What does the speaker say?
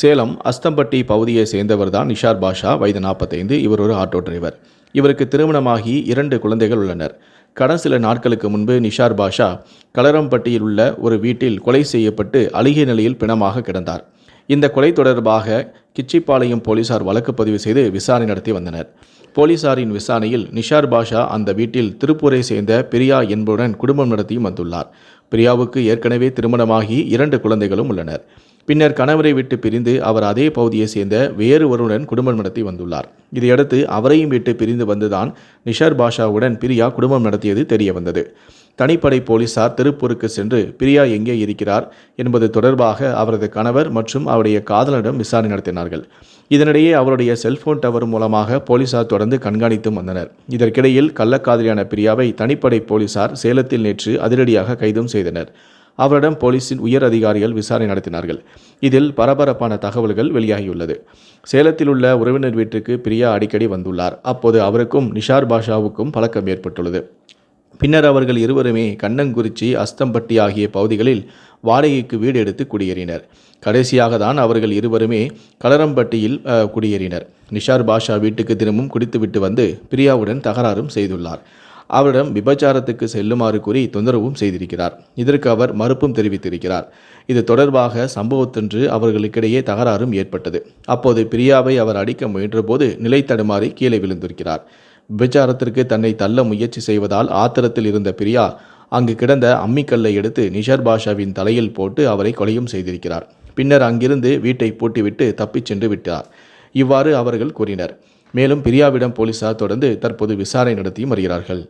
சேலம் அஸ்தம்பட்டி பகுதியை சேர்ந்தவர்தான் நிஷார் பாஷா வயது நாற்பத்தைந்து இவர் ஒரு ஆட்டோ டிரைவர். இவருக்கு திருமணமாகி இரண்டு குழந்தைகள் உள்ளனர். கடந்த சில நாட்களுக்கு முன்பு நிஷார் பாஷா கலரம்பட்டியில் உள்ள ஒரு வீட்டில் கொலை செய்யப்பட்டு அழுகிய நிலையில் பிணமாக கிடந்தார். இந்த கொலை தொடர்பாக கிச்சிப்பாளையம் போலீசார் வழக்கு பதிவு செய்து விசாரணை நடத்தி வந்தனர். போலீசாரின் விசாரணையில் நிஷார் பாஷா அந்த வீட்டில் திருப்பூரை சேர்ந்த பிரியா என்பவுடன் குடும்பம் நடத்தியும் வந்துள்ளார். பிரியாவுக்கு ஏற்கனவே திருமணமாகி இரண்டு குழந்தைகளும் உள்ளனர். பின்னர் கணவரை விட்டு பிரிந்து அவர் அதே பகுதியை சேர்ந்த வேறு ஒருவருடன் குடும்பம் நடத்தி வந்துள்ளார். இதையடுத்து அவரையும் விட்டு பிரிந்து வந்துதான் நிஷார் பாஷாவுடன் பிரியா குடும்பம் நடத்தியது தெரிய வந்தது. தனிப்படை போலீசார் திருப்பூருக்கு சென்று பிரியா எங்கே இருக்கிறார் என்பது தொடர்பாக அவரது கணவர் மற்றும் அவருடைய காதலரிடம் விசாரணை நடத்தினார்கள். இதனிடையே அவருடைய செல்போன் டவர் மூலமாக போலீசார் தொடர்ந்து கண்காணித்தும் வந்தனர். இதற்கிடையில் கள்ளக்காதலியான பிரியாவை தனிப்படை போலீசார் சேலத்தில் நேற்று அதிரடியாக கைதும் செய்தனர். அவரிடம் போலீசின் உயர் அதிகாரிகள் விசாரணை நடத்தினார்கள். இதில் பரபரப்பான தகவல்கள் வெளியாகியுள்ளது. சேலத்தில் உள்ள உறவினர் வீட்டுக்கு பிரியா அடிக்கடி வந்துள்ளார். அப்போது அவருக்கும் நிஷார் பாஷாவுக்கும் பழக்கம் ஏற்பட்டுள்ளது. பின்னர் அவர்கள் இருவருமே கண்ணங்குறிச்சி அஸ்தம்பட்டி ஆகிய பகுதிகளில் வாடகைக்கு வீடு எடுத்து குடியேறினர். கடைசியாக தான் அவர்கள் இருவருமே கலரம்பட்டியில் குடியேறினர். நிஷார் பாஷா வீட்டுக்கு தினமும் குடித்துவிட்டு வந்து பிரியாவுடன் தகராறும் செய்துள்ளார். அவரிடம் விபச்சாரத்துக்கு செல்லுமாறு கூறி தொந்தரவும் செய்திருக்கிறார். இதற்கு அவர் மறுப்பும் தெரிவித்திருக்கிறார். இது தொடர்பாக சம்பவத்தன்று அவர்களுக்கிடையே தகராறும் ஏற்பட்டது. அப்போது பிரியாவை அவர் அடிக்க முயன்றபோது நிலை தடுமாறி கீழே விழுந்திருக்கிறார். விபச்சாரத்திற்கு தன்னை தள்ள முயற்சி செய்வதால் ஆத்திரத்தில் இருந்த பிரியா அங்கு கிடந்த அம்மிக்கல்லை எடுத்து நிஷர் பாஷாவின் தலையில் போட்டு அவரை கொலையும் செய்திருக்கிறார். பின்னர் அங்கிருந்து வீட்டை பூட்டிவிட்டு தப்பிச் சென்று விட்டார். இவ்வாறு அவர்கள் கூறினர். மேலும் பிரியாவிடம் போலீசார் தொடர்ந்து தற்போது விசாரணை நடத்தியும் வருகிறார்கள்.